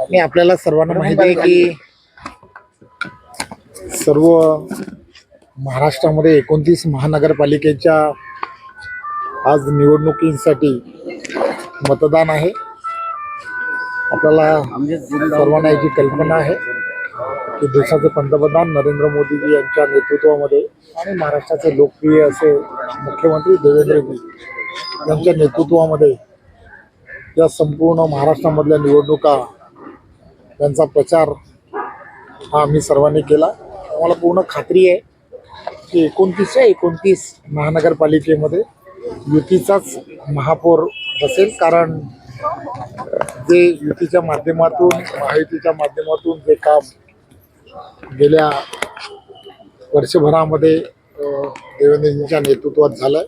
आणि आपल्याला सर्वांना माहिती आहे की सर्व महाराष्ट्रामध्ये एकोणतीस महानगरपालिकेच्या आज निवडणुकीसाठी मतदान आहे. आपल्याला सर्वांना याची कल्पना आहे की देशाचे पंतप्रधान नरेंद्र मोदीजी यांच्या नेतृत्वामध्ये आणि महाराष्ट्राचे लोकप्रिय असे मुख्यमंत्री देवेंद्रजी यांच्या नेतृत्वामध्ये या संपूर्ण महाराष्ट्रामधल्या निवडणुका यांचा प्रचार हा आम्ही सर्वांनी केला. आम्हाला पूर्ण खात्री आहे की एकोणतीसच्या एकोणतीस महानगरपालिकेमध्ये युतीचाच महापौर असेल कारण जे युतीच्या माध्यमातून महायुतीच्या माध्यमातून जे काम गेल्या वर्षभरामध्ये देवेंद्रजींच्या नेतृत्वात झालं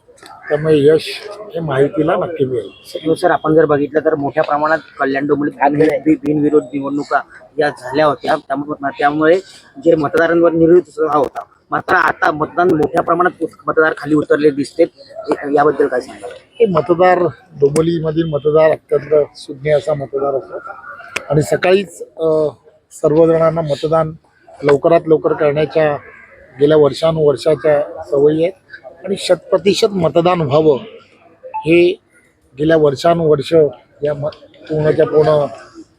त्यामुळे यश हे माहितीला नक्की मिळेल. सर आपण जर बघितलं तर मोठ्या प्रमाणात कल्याण डोंबिवलीत बिन- बिनविरोध निवडणुका या झाल्या होत्या. त्यामुळे त्यामुळे जे मतदारांवर निर्विरोध होता. मात्र आता मतदान मोठ्या प्रमाणात मतदार खाली उतरले दिसते याबद्दल काय सांगाल? हे मतदार डोंबिवलीमधील मतदार अत्यंत सुज्ञ असा मतदार असतो. आणि सकाळीच सर्वजणांना मतदान लवकरात लवकर करण्याच्या गेल्या वर्षानुवर्षाच्या सवयी आहेत. आणि शतप्रतिशत मतदान व्हावं हे गेल्या वर्षानुवर्ष या म पूर्णच्या पूर्ण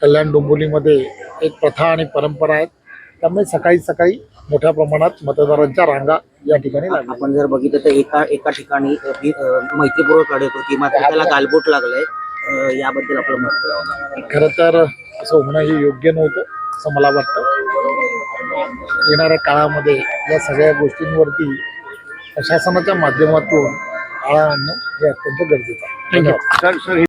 कल्याण डोंबिवलीमध्ये एक प्रथा आणि परंपरा आहेत. त्यामुळे सकाळी सकाळी मोठ्या प्रमाणात मतदारांच्या रांगा या ठिकाणी आपण जर बघितलं तर एका एका ठिकाणी अ, बी- अ, मैत्रीपूर्वक लढत होती. मात्र त्याला गालबोट लागलंय. याबद्दल आपलं मत खरं तर असं होणं हे योग्य नव्हतं असं मला वाटतं. येणाऱ्या काळामध्ये या सगळ्या गोष्टींवरती प्रशासनाच्या माध्यमातून आळा आणणं हे अत्यंत गरजेचं आहे.